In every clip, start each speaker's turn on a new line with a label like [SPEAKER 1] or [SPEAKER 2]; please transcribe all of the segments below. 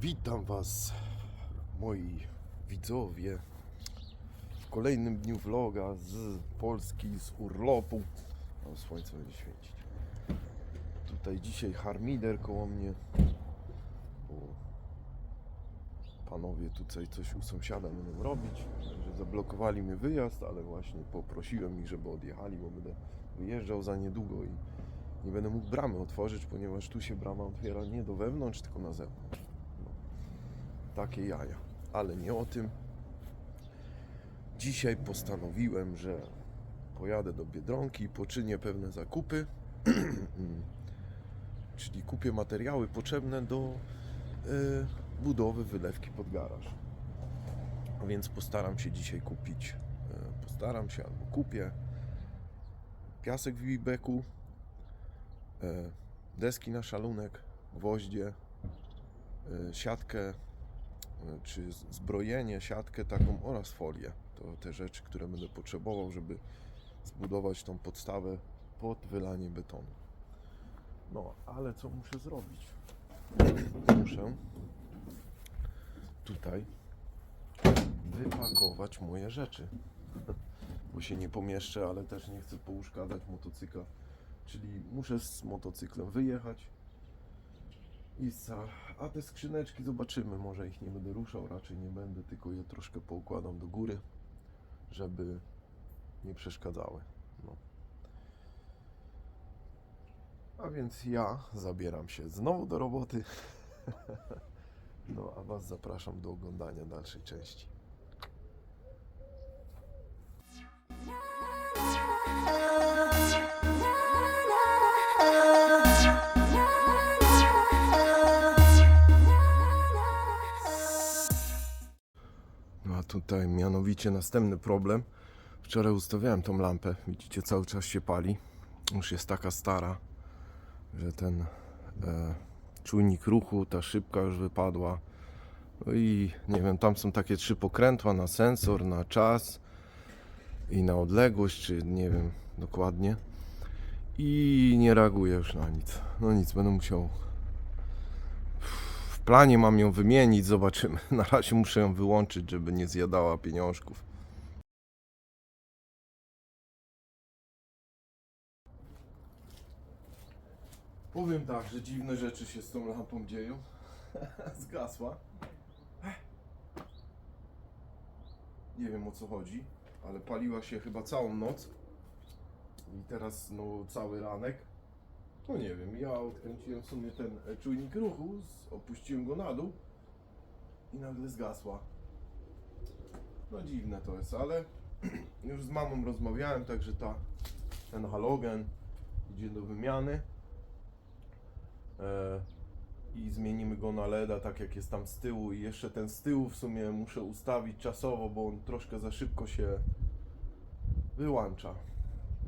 [SPEAKER 1] Witam Was, moi widzowie, w kolejnym dniu vloga z Polski, z urlopu. O, słońce będzie świecić. Tutaj dzisiaj harmider koło mnie. O, panowie tutaj coś u sąsiada będą robić. Także zablokowali mi wyjazd, ale właśnie poprosiłem ich, żeby odjechali, bo będę wyjeżdżał za niedługo i nie będę mógł bramy otworzyć, ponieważ tu się brama otwiera nie do wewnątrz, tylko na zewnątrz. Takie jaja. Ale nie o tym. Dzisiaj postanowiłem, że pojadę do Biedronki, poczynię pewne zakupy, czyli kupię materiały potrzebne do e, budowy wylewki pod garaż. Więc postaram się dzisiaj kupić, e, postaram się albo kupię piasek w Wibeku, e, deski na szalunek, gwoździe, siatkę, czy zbrojenie, siatkę taką oraz folię. To te rzeczy, które będę potrzebował, żeby zbudować tą podstawę pod wylanie betonu. No, ale co muszę zrobić? Muszę tutaj wypakować moje rzeczy. Bo się nie pomieszczę, ale też nie chcę pouszkadzać motocykla. Czyli muszę z motocyklem wyjechać. I za... A te skrzyneczki zobaczymy. Może ich nie będę ruszał, raczej nie będę, tylko je troszkę poukładam do góry, żeby nie przeszkadzały. No. A więc ja zabieram się znowu do roboty. No, a Was zapraszam do oglądania dalszej części. Tutaj mianowicie następny problem. Wczoraj ustawiałem tą lampę, widzicie, cały czas się pali. Już jest taka stara, że ten e, czujnik ruchu, ta szybka już wypadła. No i nie wiem, tam są takie trzy pokrętła na sensor, na czas i na odległość, czy nie wiem dokładnie. I nie reaguje już na nic. No nic, będę musiał. Planie mam ją wymienić, zobaczymy. Na razie muszę ją wyłączyć, żeby nie zjadała pieniążków. Powiem tak, że dziwne rzeczy się z tą lampą dzieją. Zgasła. Nie wiem o co chodzi, ale paliła się chyba całą noc. I teraz no cały ranek. No nie wiem, ja odkręciłem w sumie ten e, czujnik ruchu, opuściłem go na dół i nagle zgasła. No dziwne to jest, ale już z mamą rozmawiałem, także ta, ten halogen idzie do wymiany. E, I zmienimy go na LEDa, tak jak jest tam z tyłu. I jeszcze ten z tyłu w sumie muszę ustawić czasowo, bo on troszkę za szybko się wyłącza.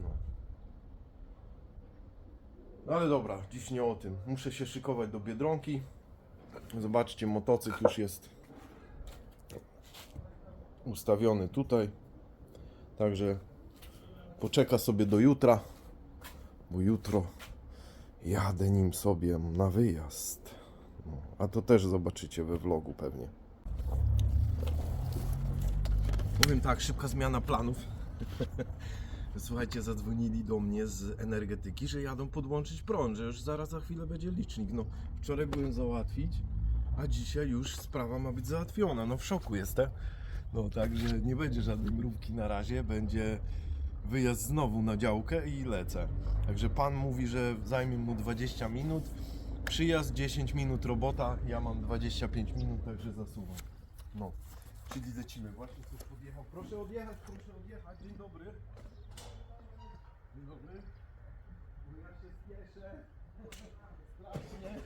[SPEAKER 1] No. No ale dobra, dziś nie o tym. Muszę się szykować do Biedronki. Zobaczcie, motocykl już jest ustawiony tutaj. Także poczeka sobie do jutra, bo jutro jadę nim sobie na wyjazd. No, a to też zobaczycie we vlogu pewnie. Powiem tak, szybka zmiana planów. Słuchajcie, zadzwonili do mnie z energetyki, że jadą podłączyć prąd, że już zaraz za chwilę będzie licznik. No, wczoraj byłem załatwić, a dzisiaj już sprawa ma być załatwiona. No w szoku jestem. No także nie będzie żadnej mrówki na razie, będzie wyjazd znowu na działkę i lecę. Także pan mówi, że zajmie mu 20 minut, przyjazd 10 minut robota, ja mam 25 minut, także zasuwam. No, czyli lecimy. Właśnie ktoś podjechał. Proszę odjechać, proszę odjechać. Dzień dobry. Dzień dobry. Ja się spieszę. Strasznie.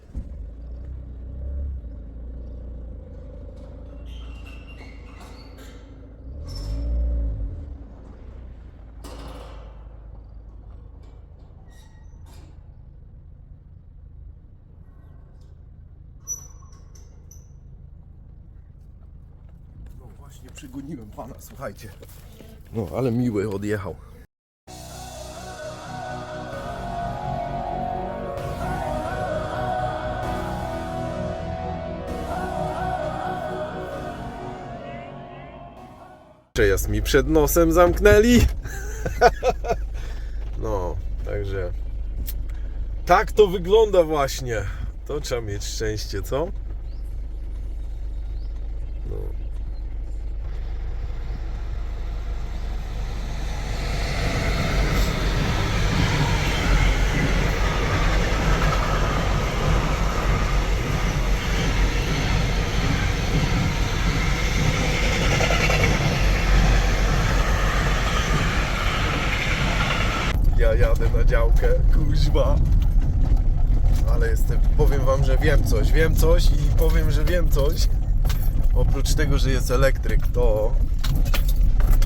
[SPEAKER 1] No właśnie przygoniłem pana, słuchajcie. No, ale miły odjechał. Przejazd mi przed nosem zamknęli. No, także tak to wygląda właśnie. To trzeba mieć szczęście, co? No. Ja jadę na działkę, kuźba. Ale jestem, powiem wam, że wiem coś, wiem coś i powiem, że wiem coś. Oprócz tego, że jest elektryk, to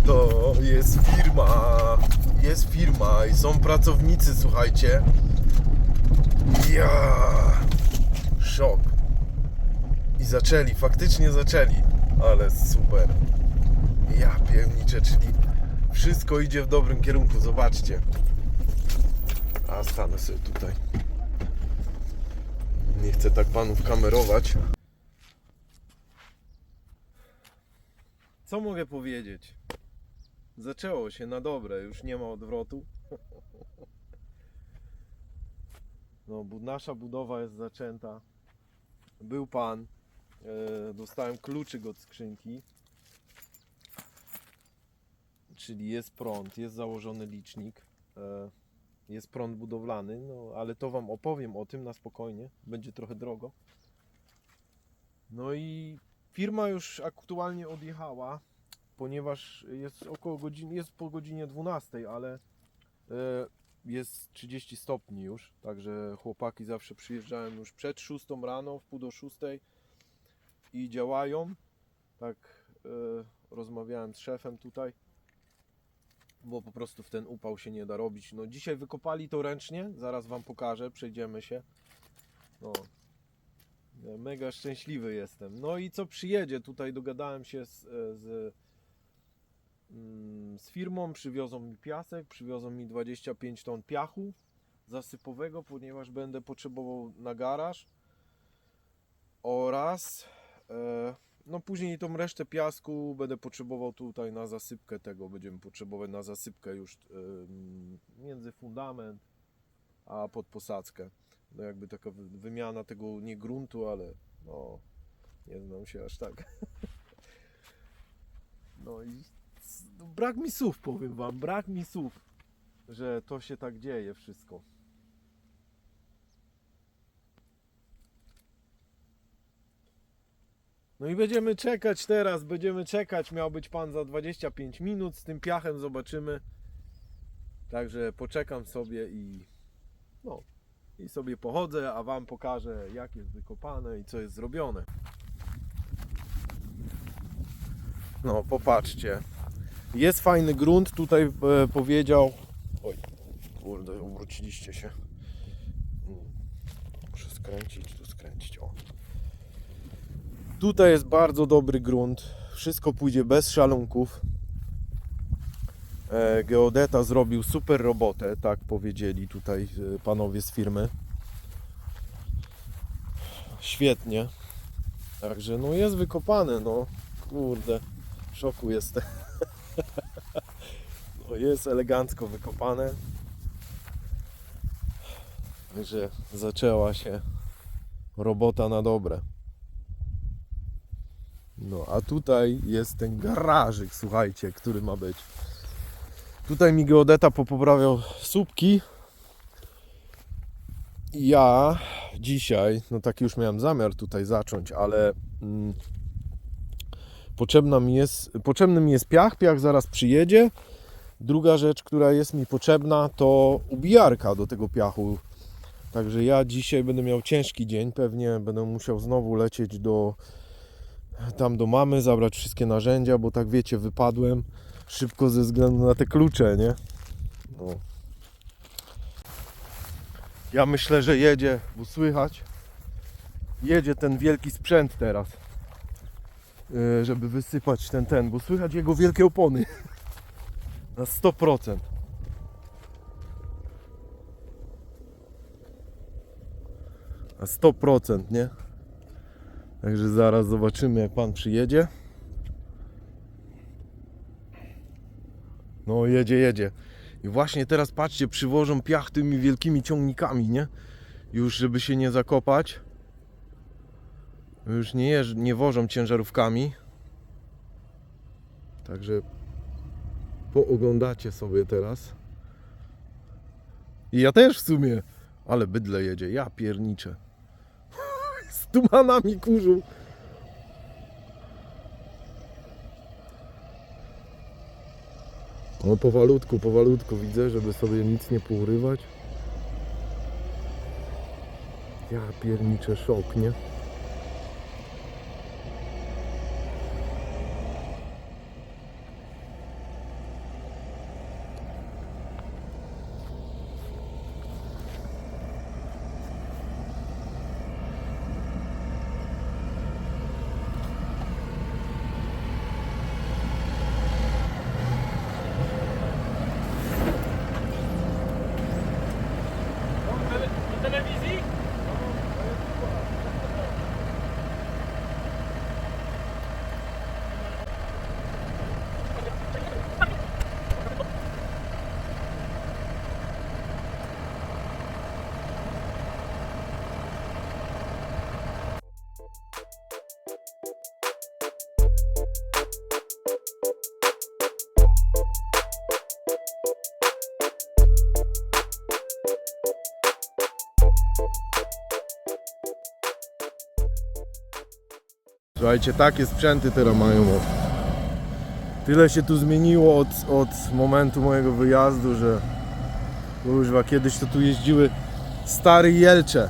[SPEAKER 1] to jest firma. Jest firma i są pracownicy, słuchajcie. Ja szok. I zaczęli, faktycznie zaczęli. Ale super. Ja pierniczę, czyli wszystko idzie w dobrym kierunku, zobaczcie. A stanę sobie tutaj. Nie chcę tak panów kamerować. Co mogę powiedzieć? Zaczęło się na dobre, już nie ma odwrotu. No, nasza budowa jest zaczęta. Był pan. E, dostałem kluczyk od skrzynki. Czyli jest prąd, jest założony licznik. Jest prąd budowlany, no ale to Wam opowiem o tym na spokojnie. Będzie trochę drogo. No i firma już aktualnie odjechała, ponieważ jest około godziny, jest po godzinie 12, ale e, jest 30 stopni już, także chłopaki zawsze przyjeżdżają już przed 6 rano, w pół do 6 i działają. Tak e, rozmawiałem z szefem tutaj bo po prostu w ten upał się nie da robić. No dzisiaj wykopali to ręcznie, zaraz wam pokażę, przejdziemy się. No. Mega szczęśliwy jestem. No i co przyjedzie? Tutaj dogadałem się z, e, z, mm, z firmą, przywiozą mi piasek, przywiozą mi 25 ton piachu zasypowego, ponieważ będę potrzebował na garaż oraz e, no później tą resztę piasku będę potrzebował tutaj na zasypkę tego, będziemy potrzebować na zasypkę już między fundament a pod posadzkę. No jakby taka wy- wymiana tego nie gruntu, ale no nie znam się aż tak. No i no, brak mi słów powiem wam, brak mi słów, że to się tak dzieje wszystko. No i będziemy czekać teraz, będziemy czekać. Miał być pan za 25 minut. Z tym piachem zobaczymy. Także poczekam sobie i no i sobie pochodzę, a wam pokażę jak jest wykopane i co jest zrobione. No popatrzcie. Jest fajny grunt. Tutaj e, powiedział. Oj, kurde, obróciliście się. Muszę skręcić, tu skręcić. O. Tutaj jest bardzo dobry grunt. Wszystko pójdzie bez szalunków. E, Geodeta zrobił super robotę, tak powiedzieli tutaj e, panowie z firmy. Świetnie. Także no jest wykopane, no kurde, w szoku jestem. No jest elegancko wykopane. Także zaczęła się robota na dobre. No, a tutaj jest ten garażyk, słuchajcie, który ma być. Tutaj mi geodeta popoprawiał słupki. Ja dzisiaj, no taki już miałem zamiar tutaj zacząć, ale mm, potrzebna mi jest, potrzebny mi jest piach, piach zaraz przyjedzie. Druga rzecz, która jest mi potrzebna, to ubijarka do tego piachu. Także ja dzisiaj będę miał ciężki dzień, pewnie będę musiał znowu lecieć do tam do mamy, zabrać wszystkie narzędzia, bo tak wiecie, wypadłem szybko ze względu na te klucze, nie? No. Ja myślę, że jedzie, bo słychać, jedzie ten wielki sprzęt teraz, yy, żeby wysypać ten, ten, bo słychać jego wielkie opony na 100%. Na 100%, nie? Także zaraz zobaczymy jak pan przyjedzie. No jedzie, jedzie. I właśnie teraz patrzcie, przywożą piach tymi wielkimi ciągnikami, nie? Już żeby się nie zakopać. Już nie, jeż, nie wożą ciężarówkami. Także pooglądacie sobie teraz. I ja też w sumie. Ale bydle jedzie, ja pierniczę. Tumanami kurzu. No powalutku, powalutku widzę, żeby sobie nic nie pourywać. Ja pierniczę szok, nie? Słuchajcie, takie sprzęty teraz mają. Tyle się tu zmieniło od, od momentu mojego wyjazdu, że kurwa, kiedyś to tu jeździły stare Jelcze.